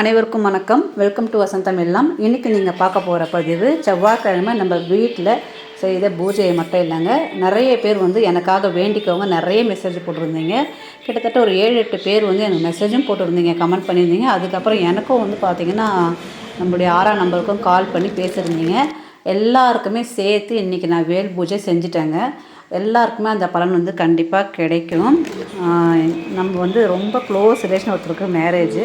அனைவருக்கும் வணக்கம். Welcome to வசந்தம் எல்லாம். இன்றைக்கி நீங்கள் பார்க்க போகிற பதிவு செவ்வாய்க்கிழமை நம்ம வீட்டில் செய்த பூஜையை மட்டும் இல்லைங்க. நிறைய பேர் வந்து எனக்காக வேண்டிக்கவங்க நிறைய மெசேஜ் போட்டிருந்தீங்க. கிட்டத்தட்ட ஒரு ஏழு எட்டு பேர் வந்து எனக்கு மெசேஜும் போட்டிருந்தீங்க கமெண்ட் பண்ணியிருந்தீங்க. அதுக்கப்புறம் எனக்கும் வந்து பார்த்திங்கன்னா நம்மளுடைய ஆறாம் நம்பருக்கும் கால் பண்ணி பேசியிருந்தீங்க. எல்லாருக்குமே சேர்த்து இன்றைக்கி நான் வேல் பூஜை செஞ்சுட்டேங்க. எல்லாருக்குமே அந்த பலன் வந்து கண்டிப்பாக கிடைக்கும். நம்ம வந்து ரொம்ப க்ளோஸ் ரிலேஷன் ஒருத்தருக்கு மேரேஜ்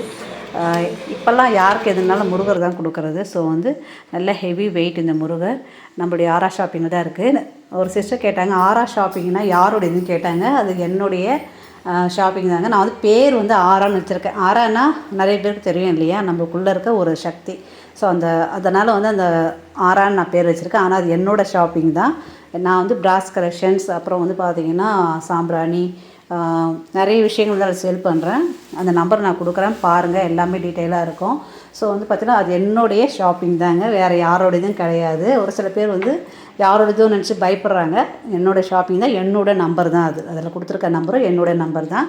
இப்போல்லாம் யாருக்கு எதுனாலும் முருகர் தான் கொடுக்குறது. ஸோ வந்து நல்ல ஹெவி வெயிட் இந்த முருகர். நம்மளுடைய ஆரா ஷாப்பிங்கில் தான் இருக்குது ஒரு சிஸ்டர் கேட்டாங்க ஆரா ஷாப்பிங்னா யாருடையதுன்னு கேட்டாங்க. அது என்னுடைய ஷாப்பிங் தாங்க. நான் வந்து பேர் வந்து ஆறான்னு வச்சுருக்கேன். ஆறானா நிறைய பேருக்கு தெரியும் இல்லையா? நம்மளுக்குள்ளே இருக்க ஒரு சக்தி. ஸோ அந்த அதனால் வந்து அந்த ஆறான்னு நான் பேர் வச்சுருக்கேன். ஆனால் அது என்னோடய ஷாப்பிங் தான். நான் வந்து பிராஸ் கலெக்ஷன்ஸ் அப்புறம் வந்து பார்த்திங்கன்னா சாம்பிராணி நிறைய விஷயங்கள் அதில் சேல் பண்ணுறேன் அந்த நம்பர் நான் கொடுக்குறேன். பாருங்கள் எல்லாமே டீட்டெயிலாக இருக்கும். ஸோ வந்து பார்த்தீங்கன்னா அது என்னுடைய ஷாப்பிங் தாங்க. வேறு யாரோடதும் கிடையாது. ஒரு சில பேர் வந்து யாரோடதும் நினச்சி பயப்படுறாங்க. என்னோடய ஷாப்பிங் தான் என்னோட நம்பர் தான் அது. அதில் கொடுத்துருக்க நம்பரும் என்னோட நம்பர் தான்.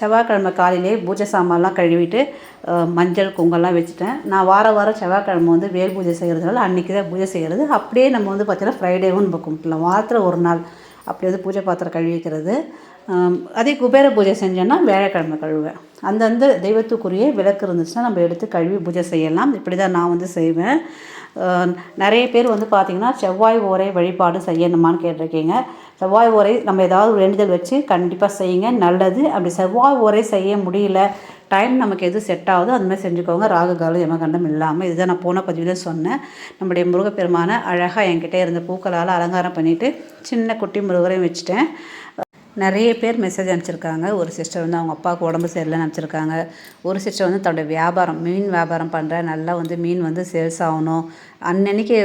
செவ்வாய்க்கிழமை காலையிலே பூஜை சாமான்லாம் கழுவிட்டு மஞ்சள் குங்கெல்லாம் வச்சுட்டேன். நான் வார வாரம் செவ்வாய்க்கிழமை வந்து வேல் பூஜை செய்கிறதுனால அன்றைக்கி தான் பூஜை செய்கிறது அப்படியே நம்ம வந்து பார்த்திங்கன்னா ஃப்ரைடேவும் நம்ம கும்பிட்லாம் வாரத்தில் ஒரு நாள். அப்படி வந்து பூஜை பாத்திரம் கழுவிக்கிறது அதே குபேர பூஜை செஞ்சோன்னா வியாழக்கிழமை கழுவேன் அந்தந்த தெய்வத்துக்குரிய விளக்கு இருந்துச்சுன்னா நம்ம எடுத்து கழுவி பூஜை செய்யலாம். இப்படி தான் நான் வந்து செய்வேன். நிறைய பேர் வந்து பார்த்திங்கன்னா செவ்வாய் ஓரை வழிபாடு செய்யணுமான்னு கேட்டிருக்கீங்க. செவ்வாய் ஓரை நம்ம ஏதாவது வேண்டுதல் வச்சு கண்டிப்பாக செய்யுங்க. நல்லது. அப்படி செவ்வாய் ஓரை செய்ய முடியல டைம் நமக்கு எது செட் ஆகுதோ அது மாதிரி செஞ்சுக்கோங்க. ராகுகாலம் யமகண்டம் இல்லாமல் இதுதான் நான் போன பதிவில் சொன்னேன். நம்முடைய முருகப்பெருமான அழகாக என்கிட்ட இருந்த பூக்களால் அலங்காரம் பண்ணிவிட்டு சின்ன குட்டி முருகரையும் வச்சுட்டேன். நிறைய பேர் மெசேஜ் அனுப்பிச்சிருக்காங்க. ஒரு சிஸ்டர் வந்து அவங்க அப்பாவுக்கு உடம்பு சரியில்லைன்னு அனுப்பிச்சிருக்காங்க. ஒரு சிஸ்டர் வந்து தன்னோட வியாபாரம் மீன் வியாபாரம் பண்ணுற நல்லா வந்து மீன் வந்து சேல்ஸ் ஆகணும். அன்னன்னைக்கு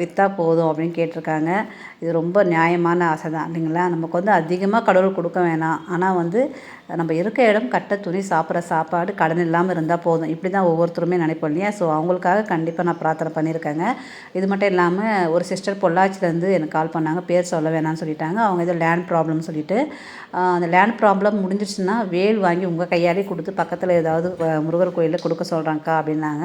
விற்றா போதும் அப்படின்னு கேட்டிருக்காங்க. இது ரொம்ப நியாயமான ஆசை தான் இல்லைங்களா? நமக்கு வந்து அதிகமாக கடவுள் கொடுக்க வேணாம். ஆனால் வந்து நம்ம இருக்க இடம் கட்ட துணி சாப்பிட்ற சாப்பாடு கடன் இல்லாமல் இருந்தால் போதும். இப்படி தான் ஒவ்வொருத்தருமே நினைப்போம் இல்லையா? ஸோ அவங்களுக்காக கண்டிப்பாக நான் பிரார்த்தனை பண்ணியிருக்கேங்க. இது மட்டும் இல்லாமல் ஒரு சிஸ்டர் பொள்ளாச்சிலேருந்து எனக்கு கால் பண்ணாங்க. பேர் சொல்ல வேணாம்னு சொல்லிட்டாங்க. அவங்க ஏதோ லேண்ட் ப்ராப்ளம் சொல்லிட்டு. அந்த லேண்ட் ப்ராப்ளம் முடிஞ்சிடுச்சுன்னா வேல் வாங்கி உங்கள் கையாலே கொடுத்து பக்கத்தில் ஏதாவது முருகர் கோயிலில் கொடுக்க சொல்கிறாங்கக்கா அப்படின்னாங்க.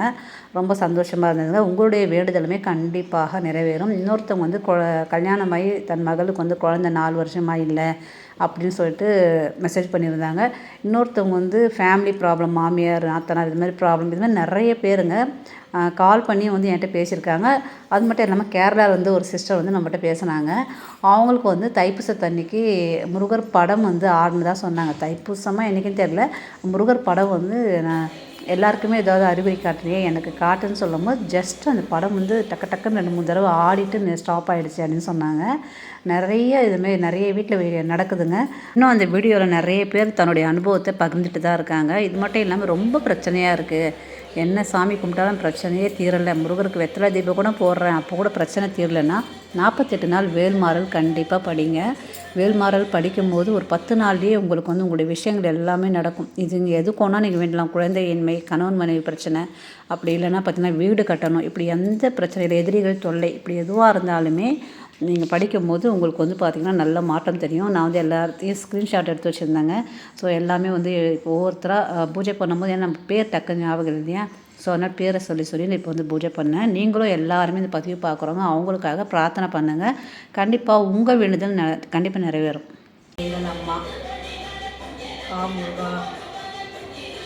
ரொம்ப சந்தோஷமாக இருந்ததுங்க. உங்களுடைய வேண்டுதலுமே கண்டிப்பாக நிறைவேறும். இன்னொருத்தவங்க வந்து கொ கல்யாணமாகி தன் மகளுக்கு வந்து குழந்தை நாலு வருஷமாக இல்லை. அப்படின்னு சொல்லிட்டு மெசேஜ் பண்ணியிருந்தாங்க. இன்னொருத்தவங்க வந்து ஃபேமிலி ப்ராப்ளம் மாமியார் நாத்தனார் இது மாதிரி ப்ராப்ளம் இது மாதிரி நிறைய பேருங்க கால் பண்ணி வந்து என்கிட்ட பேசியிருக்காங்க. அது மட்டும் இல்லாமல் கேரளாவில் வந்து ஒரு சிஸ்டர் வந்து நம்மகிட்ட பேசினாங்க. அவங்களுக்கு வந்து தைப்பூசத்தன்னைக்கு முருகர் படம் வந்து ஆடினதாக சொன்னாங்க. தைப்பூசமாக என்றைக்குன்னு தெரில முருகர் படம் வந்து நான் எல்லாருக்குமே ஏதாவது அறிகுறி காட்டுறியே எனக்கு காட்டுன்னு சொல்லும்போது ஜஸ்ட் அந்த படம் வந்து டக்கு டக்குன்னு ரெண்டு மூணு தடவை ஆடிட்டு ஸ்டாப் ஆகிடுச்சு அப்படின்னு சொன்னாங்க. நிறைய இதுமாரி நிறைய வீட்டில் நடக்குதுங்க. இன்னும் அந்த வீடியோவில் நிறைய பேர் தன்னுடைய அனுபவத்தை பகிர்ந்துட்டு தான் இருக்காங்க. இது மட்டும் இல்லாமல் ரொம்ப பிரச்சனையாக இருக்குது என்ன சாமி கும்பிட்டாலும் பிரச்சனையே தீரலை. முருகருக்கு வெத்தலை தீபம் கூட போடுறேன். அப்போ கூட பிரச்சனை தீரலைன்னா நாற்பத்தெட்டு நாள் வேல்மாறல் கண்டிப்பாக படிங்க. வேல்மாறல் படிக்கும்போது ஒரு பத்து நாள்லேயே உங்களுக்கு வந்து உங்களுடைய விஷயங்கள் எல்லாமே நடக்கும். இது இங்கே எதுக்கோனா நீங்கள் வேண்டலாம் குழந்தையின்மை கணவன் மனைவி பிரச்சனை அப்படி இல்லைன்னா பார்த்தீங்கன்னா வீடு கட்டணும். இப்படி எந்த பிரச்சனையில் எதிரிகள் தொல்லை இப்படி எதுவாக இருந்தாலுமே நீங்கள் படிக்கும்போது உங்களுக்கு வந்து பார்த்திங்கன்னா நல்ல மாற்றம் தெரியும். நான் வந்து எல்லாத்தையும் ஸ்க்ரீன்ஷாட் எடுத்து வச்சுருந்தேங்க. ஸோ எல்லாமே வந்து இப்போ ஒவ்வொருத்தராக பூஜை பண்ணும்போது ஏன்னா நம்ம பேர் டக்கு ஞாபகம் இல்லையா? ஸோ அதனால் பேரை சொல்லி சொல்லி நான் இப்போ வந்து பூஜை பண்ணேன். நீங்களும் எல்லாருமே இந்த பதிவு பார்க்குறவங்க அவங்களுக்காக பிரார்த்தனை பண்ணுங்கள் கண்டிப்பாக உங்கள் வேண்டுதல் ந கண்டிப்பாக நிறைவேறும். அம்மா முருகா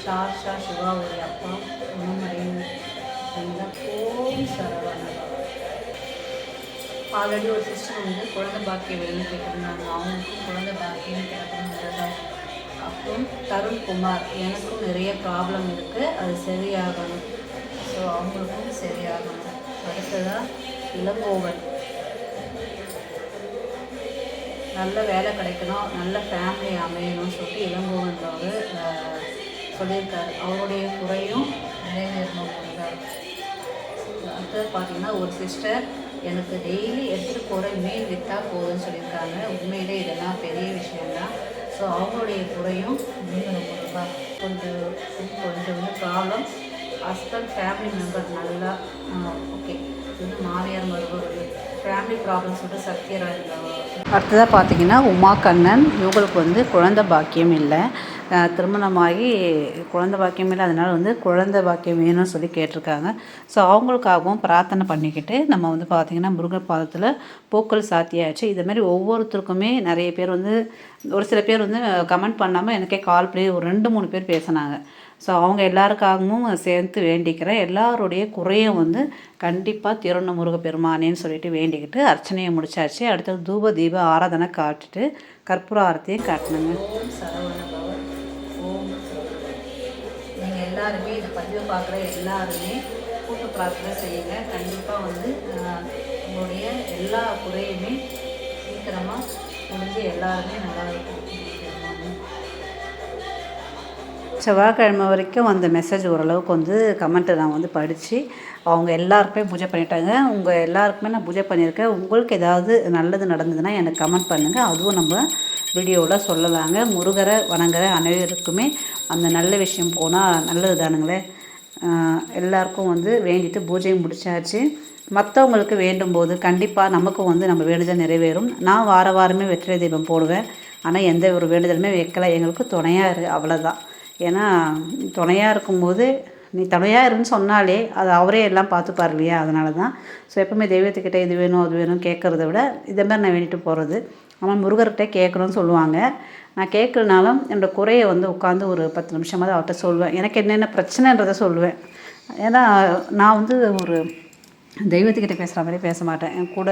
ஷா ஷா சிவா ஒரு அப்பா உணமறையும் ஓம் ஆல்ரெடி ஒரு சிஸ்டர் வந்து குழந்தை பாக்கியம் வேணும்னு கேட்டிருந்தாங்க. அவங்களுக்கும் குழந்தை பாக்கியம் கிடைக்கணுங்கிறதா அப்புறம் தருண் குமார் எனக்கும் நிறைய ப்ராப்ளம் இருக்குது அது சரியாகணும். ஸோ அவங்களுக்கும் சரியாகணும். அடுத்ததாக இளங்கோவன். நல்ல வேலை கிடைக்கணும். நல்ல ஃபேமிலி அமையணும்னு சொல்லிட்டு இளங்கோவன் அவர் சொல்லியிருக்காரு. அவருடைய குறையும் நிறைவேறணும் அடுத்தது பார்த்தீங்கன்னா ஒரு சிஸ்டர் எனக்கு டெய்லி எடுத்துகிட்டு போகிற மீன் விற்றா போதும்னு சொல்லியிருக்காங்க. உண்மையிலே இதெல்லாம் பெரிய விஷயம்தான். ஸோ அவங்களுடைய குறையும் நீங்கணும் கொஞ்சம் கொஞ்சம் வந்து ப்ராப்ளம் ஹஸ்பண்ட் ஃபேமிலி மெம்பர் நல்லா ஓகே இது மாமியார் மருமகள் ஃபேமிலி ப்ராப்ளம்ஸ் வந்து சத்யராஜ் அடுத்ததாக பார்த்தீங்கன்னா உமா கண்ணன் இவங்களுக்கு வந்து குழந்தை பாக்கியம் இல்லை. திருமணமாகி குழந்த பாக்கியம் இல்லை அதனால் வந்து குழந்தை பாக்கியம் வேணும்னு சொல்லி கேட்டிருக்காங்க. ஸோ அவங்களுக்காகவும் பிரார்த்தனை பண்ணிக்கிட்டு நம்ம வந்து பார்த்திங்கன்னா முருகர் பாதத்தில் பூக்கள் சாத்தியாச்சு. இது மாதிரி ஒவ்வொருத்தருக்குமே நிறைய பேர் வந்து ஒரு சில பேர் வந்து கமெண்ட் பண்ணாமல் எனக்கே கால் பண்ணி ஒரு ரெண்டு மூணு பேர் பேசினாங்க. ஸோ அவங்க எல்லாருக்காகவும் சேர்த்து வேண்டிக்கிறேன். எல்லாருடைய குறையும் வந்து கண்டிப்பாக திருவண்ண முருக பெருமானேன்னு சொல்லிட்டு வேண்டிக்கிட்டு அர்ச்சனையை முடிச்சாச்சு. அடுத்தது தூப தீப ஆராதனை காட்டிட்டு கற்பூர ஆரத்தையும் காட்டினாங்க ஓம் சரவண ஓம் நீங்கள் எல்லாருமே இந்த பதிவு பார்க்குற எல்லாருமே கூட்டு பிரார்த்தனை செய்யுங்க. கண்டிப்பாக வந்து உங்களுடைய எல்லா குறையுமே சீக்கிரமாக முடிஞ்சு எல்லாருமே நல்லா இருக்கும் செவ்வாய்க்கிழமை வரைக்கும் அந்த மெசேஜ் ஓரளவுக்கு வந்து கமெண்ட்டை நான் வந்து படித்து அவங்க எல்லாருக்குமே பூஜை பண்ணிட்டாங்க. உங்கள் எல்லாருக்குமே நான் பூஜை பண்ணியிருக்கேன். உங்களுக்கு ஏதாவது நல்லது நடந்ததுன்னா எனக்கு கமெண்ட் பண்ணுங்கள் அதுவும் நம்ம வீடியோவில் சொல்லலாங்க. முருகரை வணங்குற அனைவருக்குமே அந்த நல்ல விஷயம் போனால் நல்லது தானுங்களே. எல்லாருக்கும் வந்து வேண்டிட்டு பூஜையும் முடிச்சாச்சு. மற்றவங்களுக்கு வேண்டும் போது கண்டிப்பாக நமக்கும் வந்து நம்ம வேண்டுதல் நிறைவேறும். நான் வார வாரமே வெற்றிலை தீபம் போடுவேன். ஆனால் எந்த ஒரு வேண்டுதலுமே வைக்கலை. எங்களுக்கு துணையாக இரு அவ்வளோதான் ஏன்னா துணையாக இருக்கும்போது நீ துணையாக இருன்னு சொன்னாலே அது அவரே எல்லாம் பார்த்துப்பார் இல்லையா? அதனால தான் ஸோ எப்பவுமே தெய்வத்துக்கிட்ட இது வேணும் அது வேணும் கேட்குறத விட இதை மாதிரி நான் வேண்டிட்டு போகிறது ஆனால் முருகர்கிட்ட கேட்கணும்னு சொல்லுவாங்க. நான் கேட்கலனாலும் என்னோட குறையை வந்து உட்காந்து ஒரு பத்து நிமிஷமாவது அவர்கிட்ட சொல்லுவேன். எனக்கு என்னென்ன பிரச்சனைன்றதை சொல்லுவேன். ஏன்னா நான் வந்து ஒரு தெய்வத்துக்கிட்ட பேசுகிற மாதிரி பேச மாட்டேன். என் கூட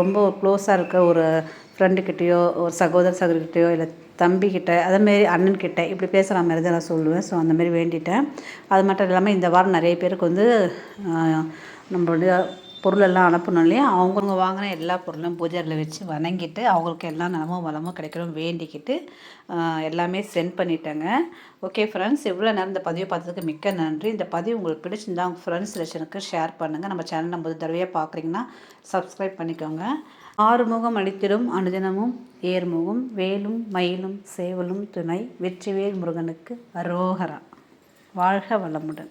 ரொம்ப க்ளோஸாக இருக்க ஒரு ஃப்ரெண்டுக்கிட்டேயோ ஒரு சகோதர சகோதரிக்கிட்டேயோ இல்லை தம்பிக்கிட்ட அதேமாரி அண்ணன்கிட்ட இப்படி பேசுகிற மாதிரி தான் நான் சொல்லுவேன். ஸோ அந்தமாரி வேண்டிட்டேன். அது மட்டும் இல்லாமல் இந்த வாரம் நிறைய பேருக்கு வந்து நம்மளுடைய பொருளெல்லாம் அனுப்பணும் இல்லையா? அவங்கவுங்க வாங்கின எல்லா பொருளும் பூஜையில் வச்சு வணங்கிட்டு அவங்களுக்கு எல்லா நலமும் வளமும் கிடைக்கணும் வேண்டிக்கிட்டு எல்லாமே சென்ட் பண்ணிட்டேங்க. ஓகே ஃப்ரெண்ட்ஸ் இவ்வளோ நேரம் இந்த பதிவை பார்த்ததுக்கு மிக்க நன்றி. இந்த பதிவு உங்களுக்கு பிடிச்சிருந்தா உங்கள் ஃப்ரெண்ட்ஸ் ரிலேஷனுக்கு ஷேர் பண்ணுங்கள் நம்ம சேனல் நம்ம தடவையாக பார்க்குறீங்கன்னா சப்ஸ்கிரைப் பண்ணிக்கோங்க. ஆறுமுகம் அளித்திடும் அனுதினமும் ஏர்முகம் வேலும் மயிலும் சேவலும் துணை வெற்றிவேல் முருகனுக்கு அரோகரா. வாழ்க வளமுடன்.